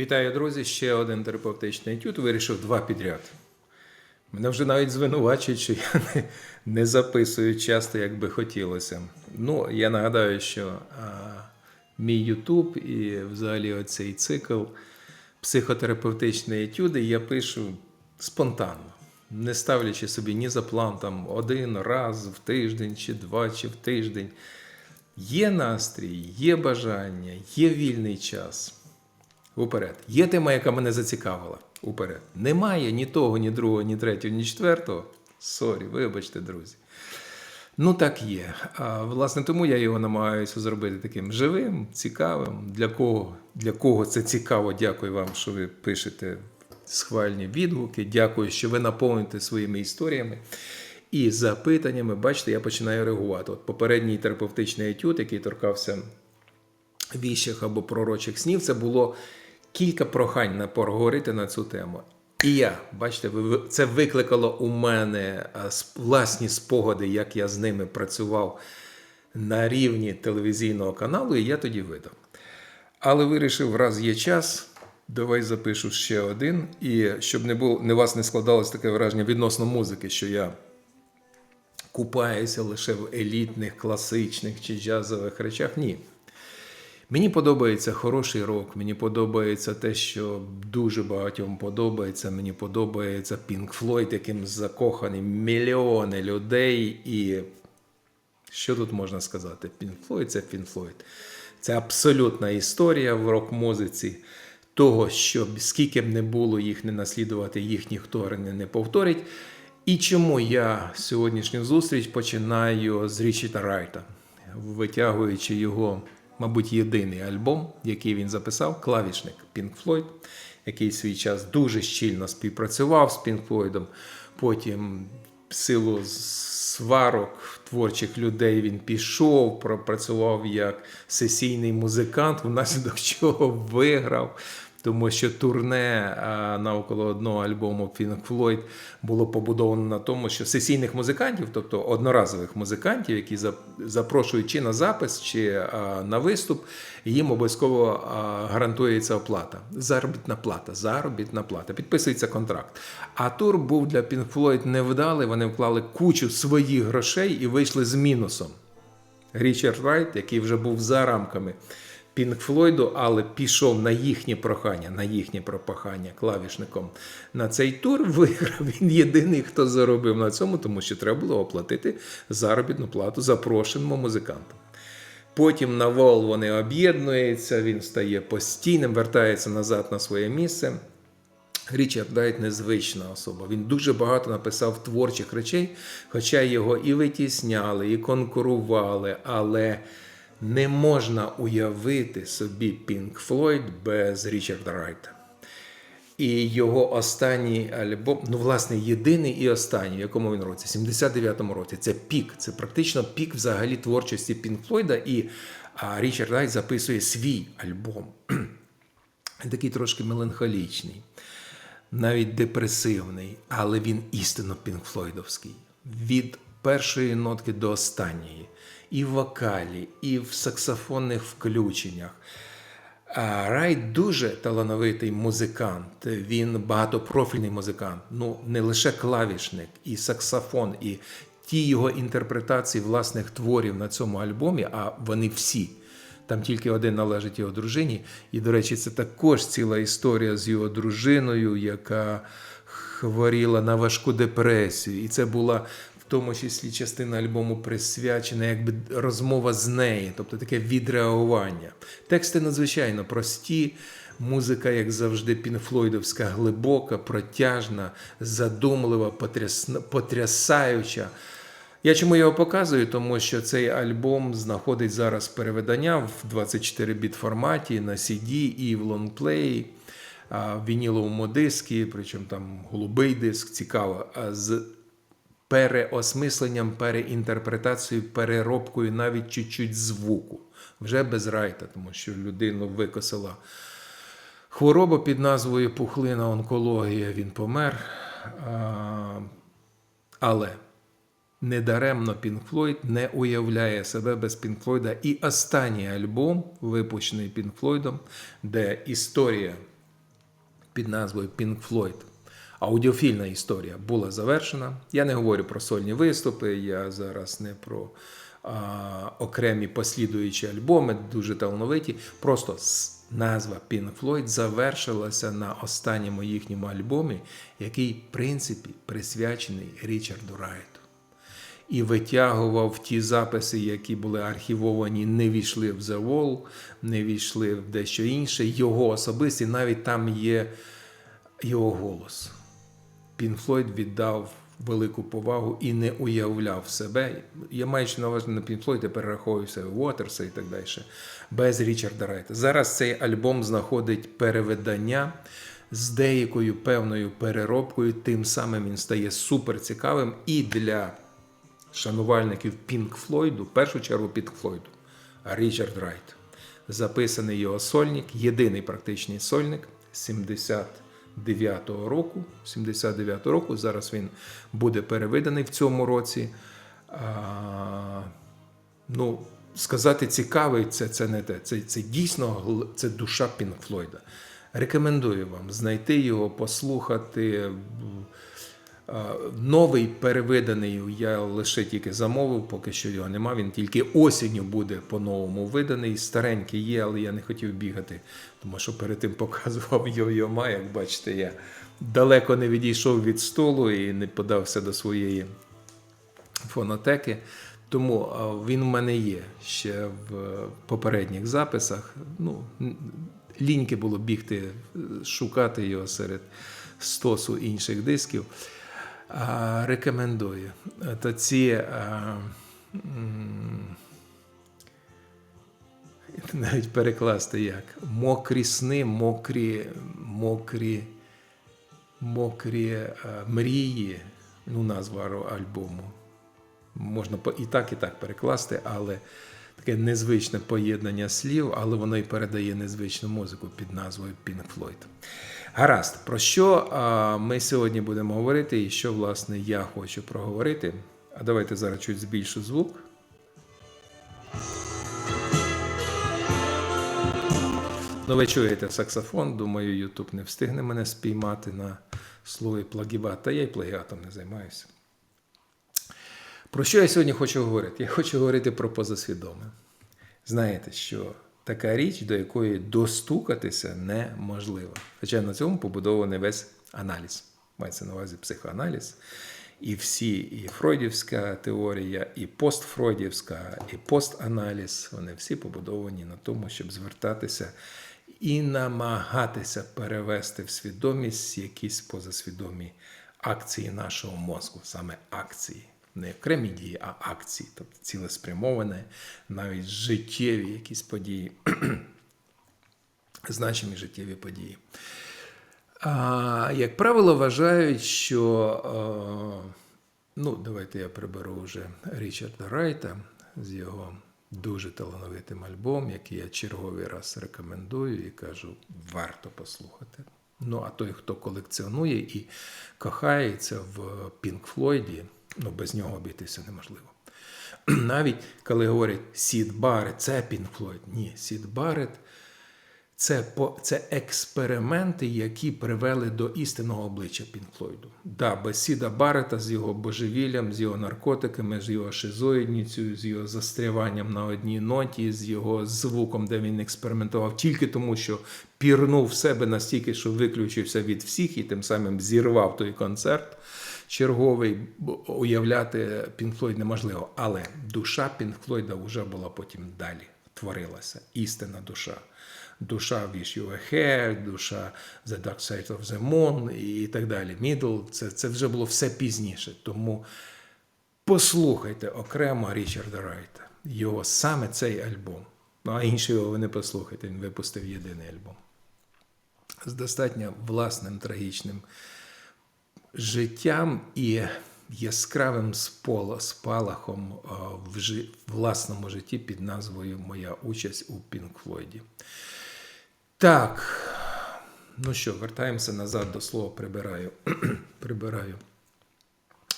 Вітаю, друзі! Ще один терапевтичний етюд. Вирішив два підряд. Мене вже навіть звинувачують, що я не, не записую часто, як би хотілося. Ну, я нагадаю, що а, мій Ютуб і взагалі оцей цикл психотерапевтичні етюди я пишу спонтанно, не ставлячи собі ні за план там один раз в тиждень, чи два, чи в тиждень. Є настрій, є бажання, є вільний час. Уперед. Є тема, яка мене зацікавила. Уперед. Немає ні того, ні другого, ні третього, ні четвертого. Сорі, вибачте, друзі. Ну, так є. А, власне, тому я його намагаюся зробити таким живим, цікавим. Для кого, для кого це цікаво, дякую вам, що ви пишете схвальні відгуки. Дякую, що ви наповните своїми історіями. І запитаннями, бачите, я починаю реагувати. От попередній терапевтичний етюд, який торкався віщих або пророчих снів, це було кілька прохань на поговорити на цю тему. І я, бачите, це викликало у мене власні спогади, як я з ними працював на рівні телевізійного каналу, і я тоді видав. Але вирішив, раз є час, давай запишу ще один. І щоб не було, не вас не складалось таке враження відносно музики, що я купаюся лише в елітних, класичних чи джазових речах. Ні. Мені подобається хороший рок, мені подобається те, що дуже багатьом подобається. Мені подобається Pink Floyd, яким закохані мільйони людей. І що тут можна сказати? Pink Floyd – це Pink Floyd. Це абсолютна історія в рок-музиці. Того, що скільки б не було їх не наслідувати, їх ніхто не, повторить. І чому я сьогоднішню зустріч починаю з Річіта Райта, витягуючи його, мабуть, єдиний альбом, який він записав, клавішник Pink Floyd, який свій час дуже щільно співпрацював з Pink Floyd. Потім силу сварок творчих людей він пішов, пропрацював як сесійний музикант, внаслідок чого виграв. Тому що турне навколо одного альбому Pink Floyd було побудовано на тому, що сесійних музикантів, тобто одноразових музикантів, які за- запрошують чи на запис, чи на виступ, їм обов'язково гарантується оплата. Заробітна плата, заробітна плата. Підписується контракт. А тур був для Pink Floyd невдалий. Вони вклали кучу своїх грошей і вийшли з мінусом. Річард Райт, який вже був за рамками Пінк Флойду, але пішов на їхнє прохання, на їхнє прохання клавішником на цей тур, виграв. Він єдиний, хто заробив на цьому, тому що треба було оплатити заробітну плату запрошеному музиканту. Потім на вол вони об'єднуються, він стає постійним, вертається назад на своє місце. Річард Райт незвична особа. Він дуже багато написав творчих речей, хоча його і витісняли, і конкурували, але не можна уявити собі Пінк Флойд без Річарда Райта. І його останній альбом, ну, власне, єдиний і останній, в якому він році, 79-му році, це пік, це практично пік взагалі творчості Пінк Флойда. І а, Річард Райт записує свій альбом. Такий трошки меланхолічний, навіть депресивний, але він істинно пінкфлойдовський. Від першої нотки до останньої, і в вокалі, і в саксофонних включеннях. А Райт дуже талановитий музикант. Він багатопрофільний музикант. Ну не лише клавішник, і саксофон, і ті його інтерпретації власних творів на цьому альбомі, а вони всі. Там тільки один належить його дружині. І, до речі, це також ціла історія з його дружиною, яка хворіла на важку депресію. І це була тому числі частина альбому присвячена якби розмова з нею, тобто таке відреагування. Тексти надзвичайно прості. Музика, як завжди, пінфлойдовська, глибока, протяжна, задумлива, потрясна, потрясаюча. Я чому його показую? Тому що цей альбом знаходить зараз перевидання в 24 біт форматі на CD і в лонгплеї, в вініловому дискі, причому там голубий диск, цікаво, з переосмисленням, переінтерпретацією, переробкою навіть чуть-чуть звуку. Вже без райта, тому що людину викосила хвороба під назвою пухлина онкологія, він помер. Але недаремно Pink Floyd не уявляє себе без Pink Floyd. І останній альбом, випущений Pink Floyd, де історія під назвою Pink Floyd. Аудіофільна історія була завершена. Я не говорю про сольні виступи, я зараз не про а, окремі послідуючі альбоми, дуже талановиті. Просто назва Pink Floyd завершилася на останньому їхньому альбомі, який, в принципі, присвячений Річарду Райту і витягував ті записи, які були архівовані, не війшли в The Wall, не війшли в дещо інше. Його особисті, навіть там є його голос. Пін Флойд віддав велику повагу і не уявляв себе. Я маючи на увазі на Пін Флойд, я перераховуюся Уотерса і так далі. Без Річарда Райта. Зараз цей альбом знаходить перевидання з деякою певною переробкою. Тим самим він стає супер цікавим і для шанувальників Пінк Флойду, в першу чергу Пінк Флойду, Річард Райт. Записаний його сольник, єдиний практичний сольник 79-го року. 79-го року. Зараз він буде переведений в цьому році. А, ну, сказати цікавий, це, це не те. Це, це дійсно це душа Пінк Флойда. Рекомендую вам знайти його, послухати. А, Новий перевиданий я лише тільки замовив, поки що його нема. Він тільки осінню буде по-новому виданий. Старенький є, але я не хотів бігати, тому що перед тим показував йо-йома. Як бачите, я далеко не відійшов від столу і не подався до своєї фонотеки. Тому він у мене є ще в е, попередніх записах. Ну, ліньки було бігти, е, шукати його серед стосу інших дисків. Рекомендую. То ці навіть перекласти як мокрі сни, мокрі, мокрі, мокрі мрії, ну, назва альбому. Можна і так, і так перекласти, але таке незвичне поєднання слів, але воно і передає незвичну музику під назвою Pink Floyd. Гаразд, про що ми сьогодні будемо говорити і що, власне, я хочу проговорити. А давайте зараз чуть збільшу звук. Ну, ви чуєте саксофон, думаю, Ютуб не встигне мене спіймати на слові плагіат, та я й плагіатом не займаюся. Про що я сьогодні хочу говорити? Я хочу говорити про позасвідоме. Знаєте, що така річ, до якої достукатися неможливо. Хоча на цьому побудований весь аналіз. Мається на увазі психоаналіз. І всі, і фройдівська теорія, і постфройдівська, і постаналіз, вони всі побудовані на тому, щоб звертатися і намагатися перевести в свідомість якісь позасвідомі акції нашого мозку, саме акції. Не окремі дії, а акції, тобто цілеспрямоване, навіть життєві якісь події, значимі життєві події. А, як правило, вважають, що ну, давайте я приберу вже Річарда Райта з його дуже талановитим альбомом, який я черговий раз рекомендую і кажу, варто послухати. Ну, а той, хто колекціонує і кохається в Пінк Флойді, ну без нього обійтися неможливо. Навіть коли говорять Сід Барет, це Пінк Флойд. Ні, Сід Барет це, це експерименти, які привели до істинного обличчя Пінк Флойду. Да, без Сіда Барета з його божевіллям, з його наркотиками, з його шизоїдністю, з його застряванням на одній ноті, з його звуком, де він експериментував, тільки тому, що пірнув в себе настільки, що виключився від всіх і тим самим зірвав той концерт черговий, уявляти Пінк Флойд неможливо. Але душа Пінк Флойда вже була потім далі, творилася, істинна душа. Душа Wish You Were душа The Dark Side of the Moon і так далі. Middle, це, це вже було все пізніше. Тому послухайте окремо Річарда Райта. Його саме цей альбом. Ну, а інший його ви не послухайте, він випустив єдиний альбом. З достатньо власним трагічним життям і яскравим спалахом е, в власному житті під назвою Моя участь у Пінк Флойді. Так, ну що, вертаємося назад до слова прибираю. прибираю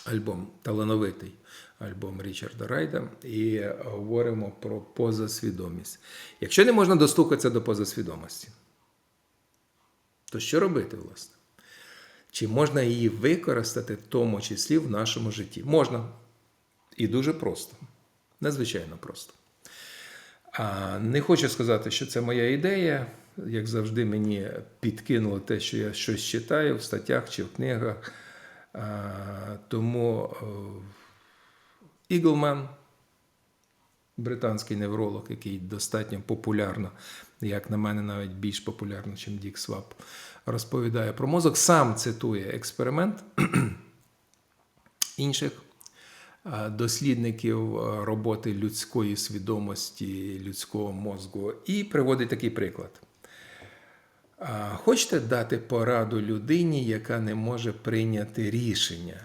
альбом талановитий альбом Річарда Райда і е, говоримо про позасвідомість. Якщо не можна достукатися до позасвідомості, То що робити, власне? Чи можна її використати в тому числі в нашому житті? Можна. І дуже просто. Надзвичайно просто. А не хочу сказати, що це моя ідея. Як завжди, мені підкинуло те, що я щось читаю в статтях чи в книгах. А, тому Іглман, британський невролог, який достатньо популярно, як на мене, навіть більш популярно, ніж Дік Свап, розповідає про мозок, сам цитує експеримент інших дослідників роботи людської свідомості, людського мозку, і приводить такий приклад. Хочете дати пораду людині, яка не може прийняти рішення?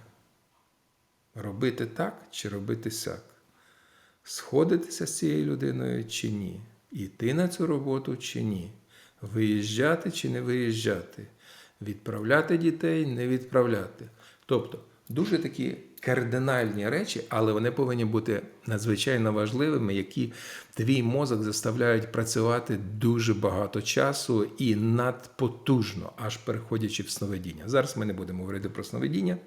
Робити так чи робити сяк? Сходитися з цією людиною чи ні? Іти на цю роботу чи ні? Виїжджати чи не виїжджати? Відправляти дітей, не відправляти. Тобто дуже такі кардинальні речі, але вони повинні бути надзвичайно важливими, які твій мозок заставляють працювати дуже багато часу і надпотужно, аж переходячи в сновидіння. Зараз ми не будемо говорити про сновидіння,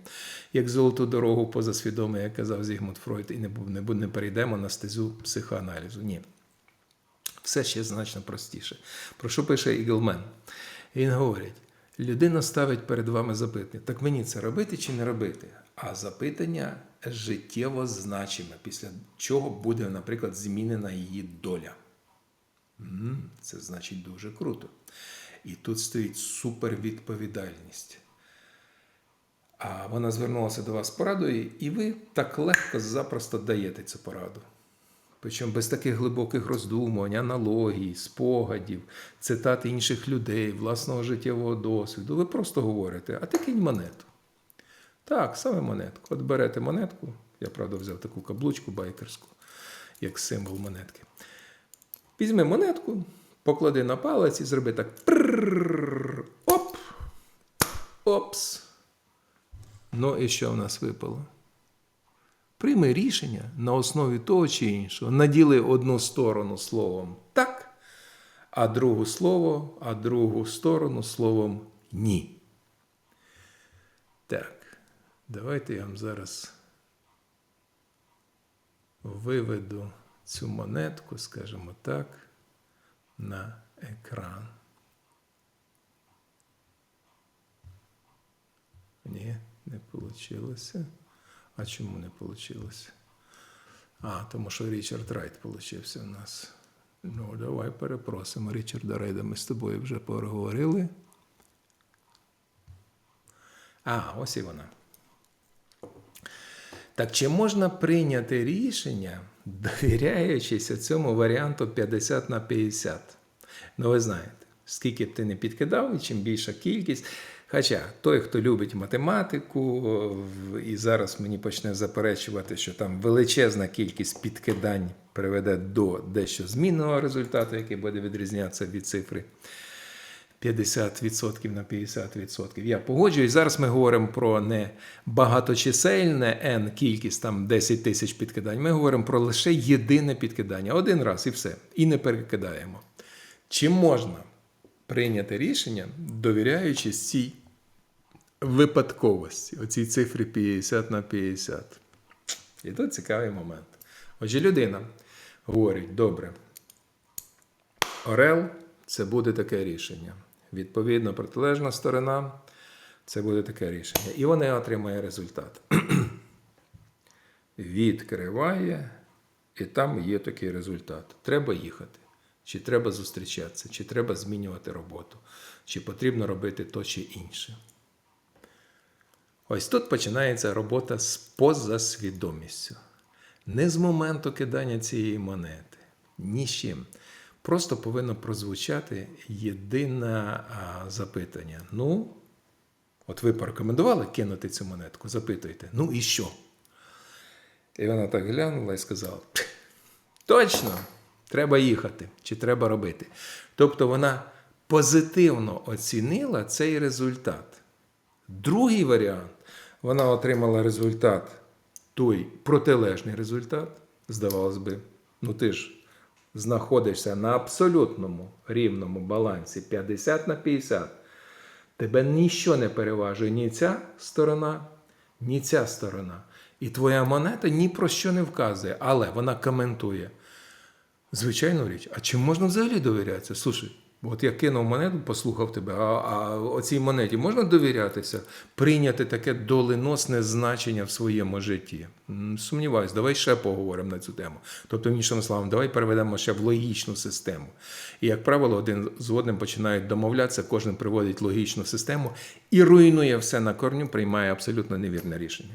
як золоту дорогу позасвідоме, як казав Зігмунд Фройд, і не, не, не перейдемо на стезю психоаналізу. Ні. Все ще значно простіше. Про що пише Іглмен? Він говорить: людина ставить перед вами запитання: так мені це робити чи не робити? А запитання життєво значиме, після чого буде, наприклад, змінена її доля. Це значить дуже круто. І тут стоїть супервідповідальність. А вона звернулася до вас з порадою, і ви так легко запросто даєте цю пораду. Причому без таких глибоких роздумувань, аналогій, спогадів, цитат інших людей, власного життєвого досвіду. Ви просто говорите, а ти кинь монету. Так, саме монетку. От берете монетку, я правда взяв таку каблучку байкерську, як символ монетки. Візьми монетку, поклади на палець і зроби так. Оп! Опс. Ну і що в нас випало? Прийми рішення на основі того чи іншого. Наділи одну сторону словом так, а другу слово, а другу сторону словом ні. Так, давайте я вам зараз виведу цю монетку, скажімо так, на екран. Ні, не вийшло. А чому не вийшло? А, тому що Річард Райт получився у нас. Ну, давай перепросимо Річарда Райда. Ми з тобою вже поговорили. А, ось і вона. Так чи можна прийняти рішення, довіряючись цьому варіанту 50 на 50? Ну, ви знаєте, скільки б ти не підкидав, і чим більша кількість. Хоча той, хто любить математику, і зараз мені почне заперечувати, що там величезна кількість підкидань приведе до дещо змінного результату, який буде відрізнятися від цифри 50% на 50%. Я погоджуюсь. Зараз ми говоримо про не багаточисельне n кількість там 10 тисяч підкидань. Ми говоримо про лише єдине підкидання. Один раз і все. І не перекидаємо. Чи можна прийняти рішення, довіряючись цій випадковості, оцій цифрі 50 на 50? І тут цікавий момент. Отже, людина говорить: добре, Орел це буде таке рішення. Відповідно, протилежна сторона це буде таке рішення. І вона отримає результат. Відкриває, і там є такий результат. Треба їхати. Чи треба зустрічатися, чи треба змінювати роботу, чи потрібно робити то чи інше. Ось тут починається робота з позасвідомістю. Не з моменту кидання цієї монети, ні з чим. Просто повинно прозвучати єдине запитання. Ну, от ви порекомендували кинути цю монетку, запитуйте, ну і що? І вона так глянула і сказала: точно, треба їхати, чи треба робити. Тобто вона позитивно оцінила цей результат. Другий варіант, вона отримала результат, той протилежний результат, здавалось би, ну ти ж знаходишся на абсолютному рівному балансі 50 на 50. Тебе ніщо не переважує ні ця сторона, ні ця сторона. І твоя монета ні про що не вказує, але вона коментує. Звичайну річ, а чим можна взагалі довірятися? Слушай, от я кинув монету, послухав тебе, а, а оцій монеті можна довірятися, прийняти таке доленосне значення в своєму житті? Сумніваюсь, давай ще поговоримо на цю тему. Тобто, іншими словами, давай переведемо ще в логічну систему. І, як правило, один з одним починають домовлятися, кожен приводить логічну систему і руйнує все на корню, приймає абсолютно невірне рішення.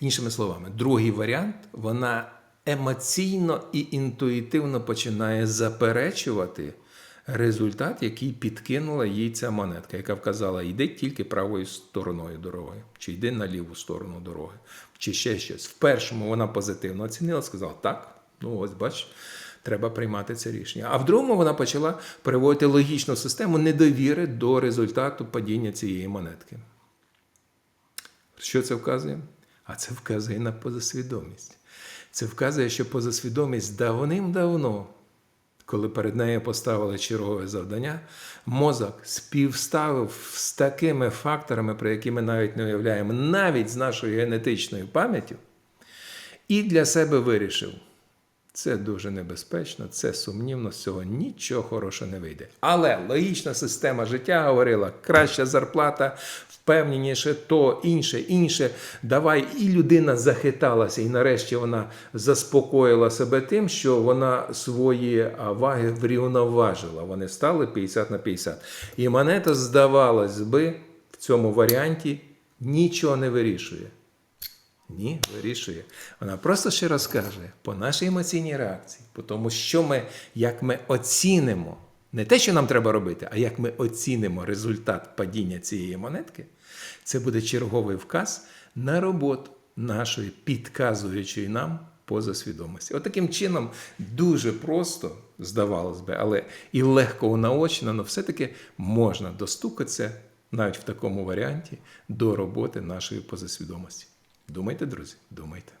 Іншими словами, другий варіант вона емоційно і інтуїтивно починає заперечувати результат, який підкинула їй ця монетка, яка вказала, йди тільки правою стороною дороги, чи йди на ліву сторону дороги, чи ще щось. В першому вона позитивно оцінила, сказала, так, ну ось бач. Треба приймати це рішення. А в другому вона почала переводити логічну систему недовіри до результату падіння цієї монетки. Що це вказує? А це вказує на позасвідомість. Це вказує, що позасвідомість давним-давно, коли перед нею поставили чергове завдання, мозок співставив з такими факторами, про які ми навіть не уявляємо, навіть з нашою генетичною пам'яттю, і для себе вирішив. Це дуже небезпечно, це сумнівно, з цього нічого хорошого не вийде. Але логічна система життя говорила: краща зарплата, впевненіше, то інше, інше. Давай, і людина захиталася, і нарешті вона заспокоїла себе тим, що вона свої ваги врівноважила. Вони стали 50 на 50. І монета, здавалось би, в цьому варіанті нічого не вирішує. Ні, вирішує. Вона просто ще раз каже по нашій емоційній реакції, по тому, що ми, як ми оцінимо, не те, що нам треба робити, а як ми оцінимо результат падіння цієї монетки, це буде черговий вказ на роботу нашої підказуючої нам позасвідомості. От таким чином дуже просто, здавалось би, але і легко унаочно, але все-таки можна достукатися навіть в такому варіанті до роботи нашої позасвідомості. Думайте, друзі, думайте.